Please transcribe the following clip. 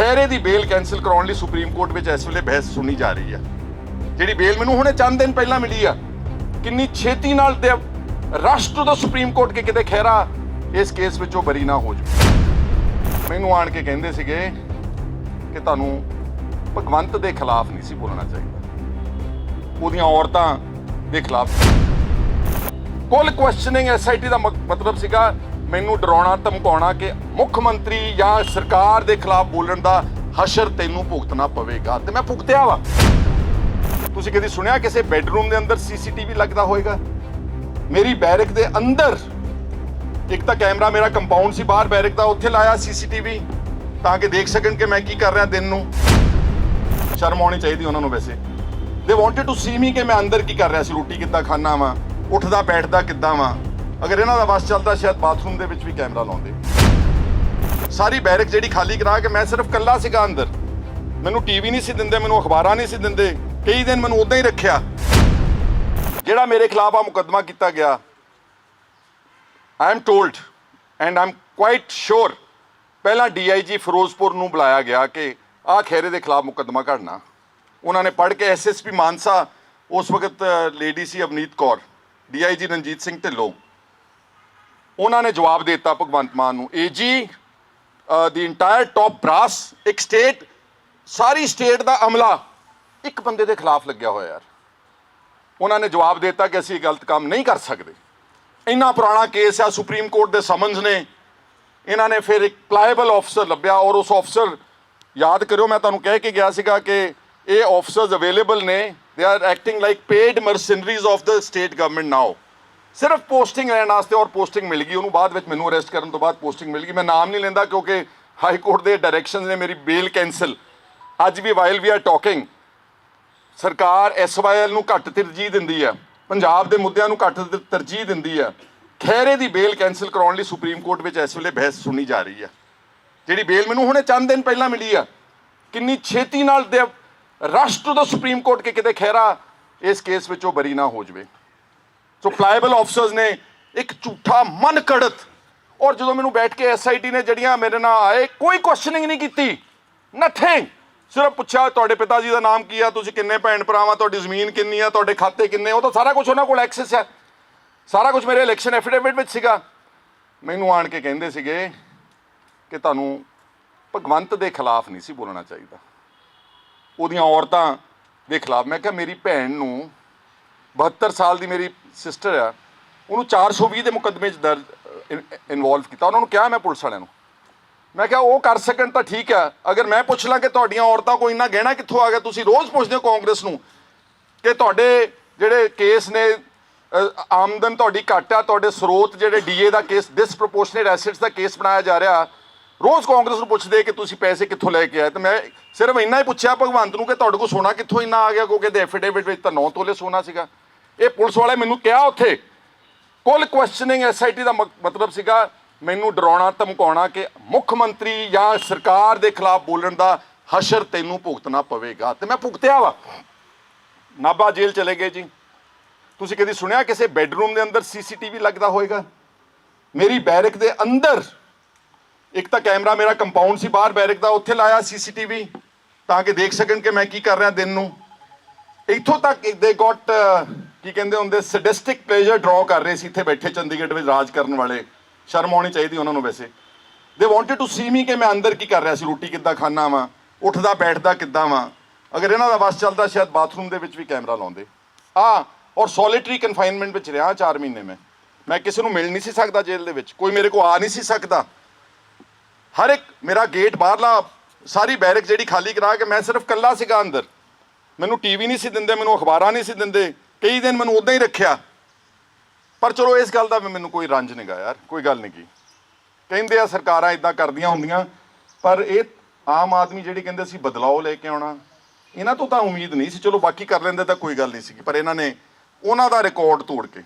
ਖੈਰੇ ਦੀ ਬੇਲ cancel ਕਰਾਉਣ ਲਈ supreme court ਵਿੱਚ ਇਸ ਵੇਲੇ ਬਹਿਸ ਸੁਣੀ ਜਾ ਰਹੀ ਹੈ ਜਿਹੜੀ ਬੇਲ ਮੈਨੂੰ ਹੁਣੇ ਚੰਦ ਦਿਨ ਪਹਿਲਾਂ ਮਿਲੀ ਆ, ਕਿੰਨੀ ਛੇਤੀ ਨਾਲ they rush the supreme court ਕਿ ਕਿਤੇ ਖੈਰਾ ਇਸ ਕੇਸ ਵਿੱਚੋਂ ਬਰੀ ਨਾ ਹੋ ਜਾਵੇ। ਮੈਨੂੰ ਆਣ ਕੇ ਕਹਿੰਦੇ ਸੀਗੇ ਕਿ ਤੁਹਾਨੂੰ ਭਗਵੰਤ ਦੇ ਖਿਲਾਫ ਨਹੀਂ ਸੀ ਬੋਲਣਾ ਚਾਹੀਦਾ। ਉਹਦੀਆਂ ਔਰਤਾਂ ਦੇ ਖਿਲਾਫ ਕੁੱਲ ਕੁਐਸਚਨਿੰਗ ਐਸਆਈਟੀ ਦਾ ਮਤਲਬ ਸੀਗਾ ਮੈਨੂੰ ਡਰਾਉਣਾ, ਧਮਕਾਉਣਾ ਕਿ ਮੁੱਖ ਮੰਤਰੀ ਜਾਂ ਸਰਕਾਰ ਦੇ ਖਿਲਾਫ ਬੋਲਣ ਦਾ ਹਸ਼ਰ ਤੈਨੂੰ ਭੁਗਤਣਾ ਪਵੇਗਾ ਤੇ ਮੈਂ ਭੁਗਤਿਆ ਵਾ। ਤੁਸੀਂ ਕਦੀ ਸੁਣਿਆ ਕਿਸੇ ਬੈੱਡਰੂਮ ਦੇ ਅੰਦਰ ਸੀਸੀਟੀਵੀ ਲੱਗਦਾ ਹੋਵੇਗਾ ਮੇਰੀ ਬੈਰਕ ਦੇ ਅੰਦਰ। ਇੱਕ ਤਾਂ ਕੈਮਰਾ ਮੇਰਾ ਕੰਪਾਊਂਡ ਸੀ, ਬਾਹਰ ਬੈਰਕ ਦਾ, ਉੱਥੇ ਲਾਇਆ ਸੀਸੀਟੀਵੀ, ਤਾਂ ਕਿ ਦੇਖ ਸਕਣ ਕਿ ਮੈਂ ਕੀ ਕਰ ਰਿਹਾ ਦਿਨ ਨੂੰ। ਸ਼ਰਮ ਆਉਣੀ ਚਾਹੀਦੀ ਉਹਨਾਂ ਨੂੰ ਵੈਸੇ। ਦੇ ਵਾਂਟਡ ਟੂ ਸੀ ਮੀ ਕਿ ਮੈਂ ਅੰਦਰ ਕੀ ਕਰ ਰਿਹਾ ਸੀ, ਰੋਟੀ ਕਿੱਦਾਂ ਖਾਣਾ ਵਾਂ, ਉੱਠਦਾ, ਬੈਠਦਾ ਕਿੱਦਾਂ ਵਾਂ। ਅਗਰ ਇਹਨਾਂ ਦਾ ਵਸ ਚੱਲਦਾ, ਸ਼ਾਇਦ ਬਾਥਰੂਮ ਦੇ ਵਿੱਚ ਵੀ ਕੈਮਰਾ ਲਾਉਂਦੇ। ਸਾਰੀ ਬੈਰਕ ਜਿਹੜੀ ਖਾਲੀ ਕਰਾ ਕੇ ਮੈਂ ਸਿਰਫ ਕੱਲਾ ਸੀਗਾ ਅੰਦਰ। ਮੈਨੂੰ ਟੀਵੀ ਨਹੀਂ ਸੀ ਦਿੰਦੇ, ਮੈਨੂੰ ਅਖਬਾਰਾਂ ਨਹੀਂ ਸੀ ਦਿੰਦੇ। ਕਈ ਦਿਨ ਮੈਨੂੰ ਉਦਾਂ ਹੀ ਰੱਖਿਆ। ਜਿਹੜਾ ਮੇਰੇ ਖਿਲਾਫ ਆ ਮੁਕੱਦਮਾ ਕੀਤਾ ਗਿਆ। I am told and I am quite sure ਪਹਿਲਾਂ ਡੀਆਈਜੀ ਫਿਰੋਜ਼ਪੁਰ ਨੂੰ ਬੁਲਾਇਆ ਗਿਆ ਕਿ ਆਹ ਖੈਰੇ ਦੇ ਖਿਲਾਫ ਮੁਕੱਦਮਾ ਘੜਨਾ। ਉਹਨਾਂ ਨੇ ਪੜ੍ਹ ਕੇ ਐਸਐਸਪੀ ਮਾਨਸਾ, ਉਸ ਵਕਤ ਲੇਡੀ ਸੀ ਅਵਨੀਤ ਕੌਰ। ਡੀਆਈਜੀ ਰਣਜੀਤ ਸਿੰਘ ਢਿੱਲੋਂ। ਉਹਨਾਂ ਨੇ ਜਵਾਬ ਦੇ ਦਿੱਤਾ ਭਗਵੰਤ ਮਾਨ ਨੂੰ। ਏਜੀ ਦੀ ਇੰਟਾਇਰ ਟੌਪ ਬ੍ਰਾਸ ਇੱਕ ਸਟੇਟ ਸਾਰੀ ਸਟੇਟ ਦਾ ਅਮਲਾ ਇੱਕ ਬੰਦੇ ਦੇ ਖਿਲਾਫ ਲੱਗਿਆ ਹੋਇਆ ਯਾਰ। ਉਹਨਾਂ ਨੇ ਜਵਾਬ ਦਿੱਤਾ ਕਿ ਅਸੀਂ ਗਲਤ ਕੰਮ ਨਹੀਂ ਕਰ ਸਕਦੇ। ਇੰਨਾ ਪੁਰਾਣਾ ਕੇਸ ਆ, ਸੁਪਰੀਮ ਕੋਰਟ ਦੇ ਸਮਨਸ ਨੇ। ਇਹਨਾਂ ਨੇ ਫਿਰ ਇੱਕ ਪਲਾਏਬਲ ਆਫਸਰ ਲੱਭਿਆ ਔਰ ਉਸ ਆਫਸਰ ਯਾਦ ਕਰਿਓ ਮੈਂ ਤੁਹਾਨੂੰ ਕਹਿ ਕੇ ਗਿਆ ਸੀਗਾ ਕਿ ਇਹ ਆਫਸਰਸ ਅਵੇਲੇਬਲ ਨੇ। They are acting like paid mercenaries of the state government now ਸਿਰਫ ਪੋਸਟਿੰਗ ਲੈਣ ਵਾਸਤੇ ਔਰ ਪੋਸਟਿੰਗ ਮਿਲ ਗਈ, ਉਹਨੂੰ ਬਾਅਦ ਵਿੱਚ ਮੈਨੂੰ ਅਰੈਸਟ ਕਰਨ ਤੋਂ ਬਾਅਦ ਪੋਸਟਿੰਗ ਮਿਲ ਗਈ। ਮੈਂ ਨਾਮ ਨਹੀਂ ਲੈਂਦਾ ਕਿਉਂਕਿ ਹਾਈ ਕੋਰਟ ਦੇ ਡਾਇਰੈਕਸ਼ਨਸ ਨੇ ਮੇਰੀ ਬੇਲ ਕੈਨਸਲ ਅੱਜ ਵੀ ਵਾਈਲ ਵੀ ਆਰ ਟਾਕਿੰਗ ਸਰਕਾਰ ਐਸਵਾਈਐਲ ਨੂੰ ਘੱਟ ਤਰਜੀਹ ਦਿੰਦੀ ਹੈ, ਪੰਜਾਬ ਦੇ ਮੁੱਦਿਆਂ ਨੂੰ ਘੱਟ ਤਰਜੀਹ ਦਿੰਦੀ ਹੈ। ਖੈਰੇ ਦੀ ਬੇਲ ਕੈਨਸਲ ਕਰਾਉਣ ਲਈ ਸੁਪਰੀਮ ਕੋਰਟ ਵਿੱਚ ਇਸ ਵੇਲੇ ਬਹਿਸ ਸੁਣੀ ਜਾ ਰਹੀ ਹੈ। ਜਿਹੜੀ ਬੇਲ ਮੈਨੂੰ ਹੁਣੇ ਚੰਦ ਦਿਨ ਪਹਿਲਾਂ ਮਿਲੀ ਆ, ਕਿੰਨੀ ਛੇਤੀ ਨਾਲ they rush to the supreme court ਕਿ, ਕਿਤੇ ਖੈਰਾ ਇਸ ਕੇਸ ਵਿੱਚੋਂ ਬਰੀ ਨਾ ਹੋ ਜਾਵੇ। ਸੋ ਪਲਾਏਬਲ ਆਫਸਰਸ ਨੇ ਇੱਕ ਝੂਠਾ ਮਨ ਕੜਤ ਔਰ ਜਦੋਂ ਮੈਨੂੰ ਬੈਠ ਕੇ ਐਸਆਈਟੀ ਨੇ ਜਿਹੜੀਆਂ ਮੇਰੇ ਨਾਲ ਆਏ, ਕੋਈ ਕੁਐਸਚਨਿੰਗ ਨਹੀਂ ਕੀਤੀ ਨਥਿੰਗ ਸਿਰਫ ਪੁੱਛਿਆ, ਤੁਹਾਡੇ ਪਿਤਾ ਜੀ ਦਾ ਨਾਮ ਕੀ ਆ? ਤੁਸੀਂ ਕਿੰਨੇ ਭੈਣ ਭਰਾਵਾਂ? ਤੁਹਾਡੀ ਜ਼ਮੀਨ ਕਿੰਨੀ ਆ? ਤੁਹਾਡੇ ਖਾਤੇ ਕਿੰਨੇ ਉਹ ਤਾਂ ਸਾਰਾ ਕੁਝ ਉਹਨਾਂ ਕੋਲ ਐਕਸੈਸ ਹੈ ਸਾਰਾ ਕੁਝ ਮੇਰੇ ਇਲੈਕਸ਼ਨ ਐਫੀਡੇਵਿਟ ਵਿੱਚ ਸੀਗਾ। ਮੈਨੂੰ ਆਣ ਕੇ ਕਹਿੰਦੇ ਸੀਗੇ ਕਿ ਤੁਹਾਨੂੰ ਭਗਵੰਤ ਦੇ ਖਿਲਾਫ ਨਹੀਂ ਸੀ ਬੋਲਣਾ ਚਾਹੀਦਾ। ਉਹਦੀਆਂ ਔਰਤਾਂ ਦੇ ਖਿਲਾਫ। ਮੈਂ ਕਿਹਾ, ਮੇਰੀ ਭੈਣ ਨੂੰ 72 ਸਾਲ ਦੀ ਮੇਰੀ ਸਿਸਟਰ ਆ, ਉਹਨੂੰ 420 ਦੇ ਮੁਕੱਦਮੇ 'ਚ ਦਰਜ ਇਨਵੋਲਵ ਕੀਤਾ। ਉਹਨਾਂ ਨੂੰ ਕਿਹਾ ਮੈਂ ਪੁਲਿਸ ਵਾਲਿਆਂ ਨੂੰ। ਮੈਂ ਕਿਹਾ, ਉਹ ਕਰ ਸਕਣ ਤਾਂ ਠੀਕ ਆ, ਅਗਰ ਮੈਂ ਪੁੱਛ ਲਾਂ ਕਿ ਤੁਹਾਡੀਆਂ ਔਰਤਾਂ ਕੋਈ ਇੰਨਾ ਗਹਿਣਾ ਕਿੱਥੋਂ ਆ ਗਿਆ, ਤੁਸੀਂ ਰੋਜ਼ ਪੁੱਛਦੇ ਹੋ ਕਾਂਗਰਸ ਨੂੰ ਕਿ ਤੁਹਾਡੇ ਜਿਹੜੇ ਕੇਸ ਨੇ ਆਮਦਨ ਤੁਹਾਡੀ ਘੱਟ ਆ, ਤੁਹਾਡੇ ਸਰੋਤ ਜਿਹੜੇ ਡੀਏ ਦਾ ਕੇਸ ਡਿਸਪ੍ਰੋਪੋਰਸ਼ਨੇਟ ਐਸੈਟਸ ਦਾ ਕੇਸ ਬਣਾਇਆ ਜਾ ਰਿਹਾ ਰੋਜ਼ ਕਾਂਗਰਸ ਨੂੰ ਪੁੱਛਦੇ ਕਿ ਤੁਸੀਂ ਪੈਸੇ ਕਿੱਥੋਂ ਲੈ ਕੇ ਆਏ? ਤੇ ਮੈਂ ਸਿਰਫ ਇੰਨਾ ਹੀ ਪੁੱਛਿਆ, ਭਗਵੰਤ ਨੂੰ ਕਿ ਤੁਹਾਡੇ ਕੋਲ ਸੋਨਾ ਕਿੱਥੋਂ ਇੰਨਾ ਆ ਗਿਆ, ਕਿਉਂਕਿ ਦੇ ਐਫੀਡੇਵਿਟ ਵਿੱਚ ਤਾਂ 9 ਤੋਲੇ ਸੋਨਾ ਸੀਗਾ। ਇਹ ਪੁਲਿਸ ਵਾਲੇ ਮੈਨੂੰ ਕਿਹਾ ਉੱਥੇ, ਕੁੱਲ ਕੁਐਸਚਨਿੰਗ ਐਸਆਈਟੀ ਦਾ ਮਕ- ਮਤਲਬ ਸੀਗਾ, ਮੈਨੂੰ ਡਰਾਉਣਾ, ਧਮਕਾਉਣਾ ਕਿ ਮੁੱਖ ਮੰਤਰੀ ਜਾਂ ਸਰਕਾਰ ਦੇ ਖਿਲਾਫ ਬੋਲਣ ਦਾ ਹਸ਼ਰ ਤੈਨੂੰ ਭੁਗਤਣਾ ਪਵੇਗਾ। ਤੇ ਮੈਂ ਭੁਗਤਿਆ ਵਾ। ਨਾਭਾ ਜੇਲ੍ਹ ਚਲੇ ਗਏ ਜੀ। ਤੁਸੀਂ ਕਦੀ ਸੁਣਿਆ ਕਿਸੇ ਬੈੱਡਰੂਮ ਦੇ ਅੰਦਰ ਸੀਸੀਟੀਵੀ ਲੱਗਦਾ ਹੋਵੇਗਾ ਮੇਰੀ ਬੈਰਕ ਦੇ ਅੰਦਰ ਇੱਕ ਤਾਂ ਕੈਮਰਾ ਮੇਰਾ ਕੰਪਾਊਂਡ ਸੀ, ਬਾਹਰ ਬੈਰਕ ਦਾ, ਉੱਥੇ ਲਾਇਆ ਸੀਸੀਟੀਵੀ, ਤਾਂ ਕਿ ਦੇਖ ਸਕਣ ਕਿ ਮੈਂ ਕੀ ਕਰ ਰਿਹਾ ਦਿਨ ਨੂੰ। ਇੱਥੋਂ ਤੱਕ ਦੇ ਗੋਟ ਕੀ ਕਹਿੰਦੇ ਹੁੰਦੇ ਸਡਿਸਟਿਕ ਪਲੇਜ਼ਰ ਡਰਾ ਕਰ ਰਹੇ ਸੀ ਇੱਥੇ ਬੈਠੇ ਚੰਡੀਗੜ੍ਹ ਵਿੱਚ ਰਾਜ ਕਰਨ ਵਾਲੇ। ਸ਼ਰਮ ਆਉਣੀ ਚਾਹੀਦੀ ਉਹਨਾਂ ਨੂੰ ਵੈਸੇ। ਦੇ ਵਾਂਟਡ ਟੂ ਸੀ ਮੀ ਕਿ ਮੈਂ ਅੰਦਰ ਕੀ ਕਰ ਰਿਹਾ ਸੀ, ਰੋਟੀ ਕਿੱਦਾਂ ਖਾਣਾ ਵਾਂ, ਉੱਠਦਾ, ਬੈਠਦਾ ਕਿੱਦਾਂ ਵਾਂ। ਅਗਰ ਇਹਨਾਂ ਦਾ ਵਸ ਚੱਲਦਾ, ਸ਼ਾਇਦ ਬਾਥਰੂਮ ਦੇ ਵਿੱਚ ਵੀ ਕੈਮਰਾ ਲਾਉਂਦੇ। ਆ, ਔਰ ਸੋਲਿਟਰੀ ਕਨਫਾਈਨਮੈਂਟ ਵਿੱਚ ਰਿਹਾ 4 ਮਹੀਨੇ ਮੈਂ। ਮੈਂ ਕਿਸੇ ਨੂੰ ਮਿਲ ਨਹੀਂ ਸੀ ਸਕਦਾ ਜੇਲ੍ਹ ਦੇ ਵਿੱਚ। ਕੋਈ ਮੇਰੇ ਕੋ ਆ ਨਹੀਂ ਸੀ ਸਕਦਾ। ਹਰ ਇੱਕ ਮੇਰਾ ਗੇਟ ਬਾਹਰਲਾ, ਸਾਰੀ ਬੈਰਕ ਜਿਹੜੀ ਖਾਲੀ ਕਰਾ ਕੇ ਮੈਂ ਸਿਰਫ ਕੱਲਾ ਸੀਗਾ ਅੰਦਰ। ਮੈਨੂੰ ਟੀਵੀ ਨਹੀਂ ਸੀ ਦਿੰਦੇ, ਮੈਨੂੰ ਅਖਬਾਰਾਂ ਨਹੀਂ ਸੀ ਦਿੰਦੇ, ਕਈ ਦਿਨ ਮੈਨੂੰ ਉਦਾਂ ਹੀ ਰੱਖਿਆ। ਪਰ ਚਲੋ ਇਸ ਗੱਲ ਦਾ ਵੀ ਮੈਨੂੰ ਕੋਈ ਰੰਜ ਨਹੀਂਗਾ ਯਾਰ, ਕੋਈ ਗੱਲ ਨਹੀਂ ਕੀ ਕਹਿੰਦੇ ਆ ਸਰਕਾਰਾਂ ਇਦਾਂ ਕਰਦੀਆਂ ਹੁੰਦੀਆਂ, ਪਰ ਇਹ ਆਮ ਆਦਮੀ ਜਿਹੜੇ ਕਹਿੰਦੇ ਸੀ ਬਦਲਾਅ ਲੈ ਕੇ ਆਉਣਾ, ਇਹਨਾਂ ਤੋਂ ਤਾਂ ਉਮੀਦ ਨਹੀਂ ਸੀ। ਚਲੋ ਬਾਕੀ ਕਰ ਲੈਂਦੇ ਤਾਂ ਕੋਈ ਗੱਲ ਨਹੀਂ ਸੀ ਪਰ ਇਹਨਾਂ ਨੇ ਉਹਨਾਂ ਦਾ ਰਿਕਾਰਡ ਤੋੜ ਕੇ